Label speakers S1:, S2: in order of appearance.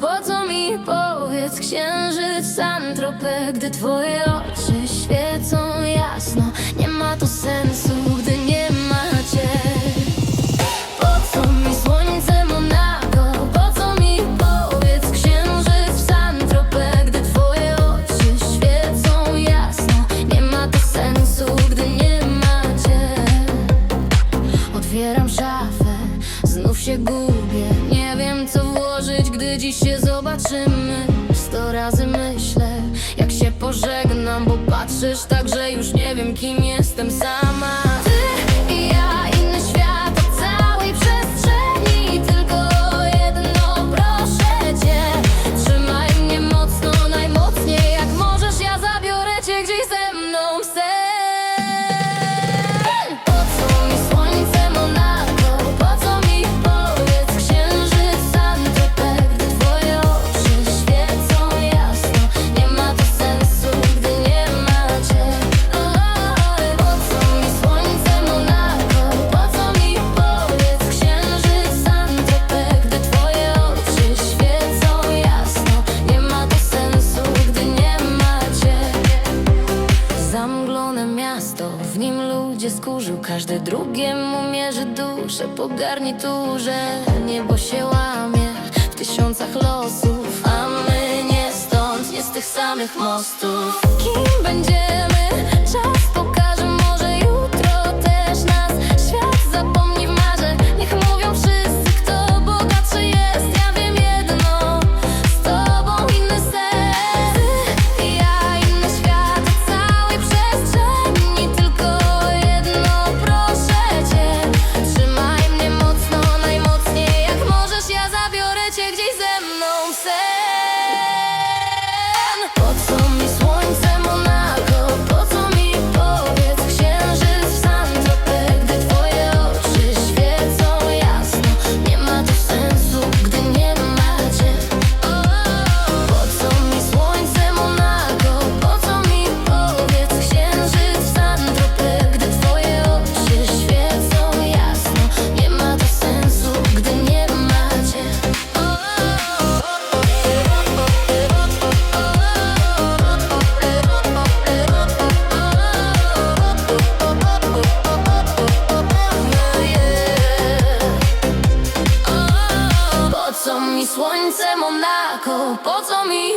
S1: Po co mi powiedz księżyc Saint-Tropez Gdy twoje oczy świecą jasno? Nie ma to sensu, gdy nie macie. Po co mi słońce Monako? Po co mi powiedz księżyc Saint-Tropez Gdy twoje oczy świecą jasno? Nie ma to sensu, gdy nie macie. Otwieram szafę, znów się gubię wiem co włożyć, gdy dziś się zobaczymy? Sto razy myślę, jak się pożegnam Bo patrzysz tak, że już nie wiem kim jestem sama. Ty i ja, inny świat o całej przestrzeni Tylko jedno proszę cię. Trzymaj mnie mocno, najmocniej jak możesz Ja zabiorę cię gdzieś ze mną w sen miasto, w nim ludzie skurzył Każdy drugiemu mierzy duszę. Po garniturze Niebo się łamie w tysiącach losów A my nie stąd, nie z tych samych mostów. Kim będziemy? Po co mi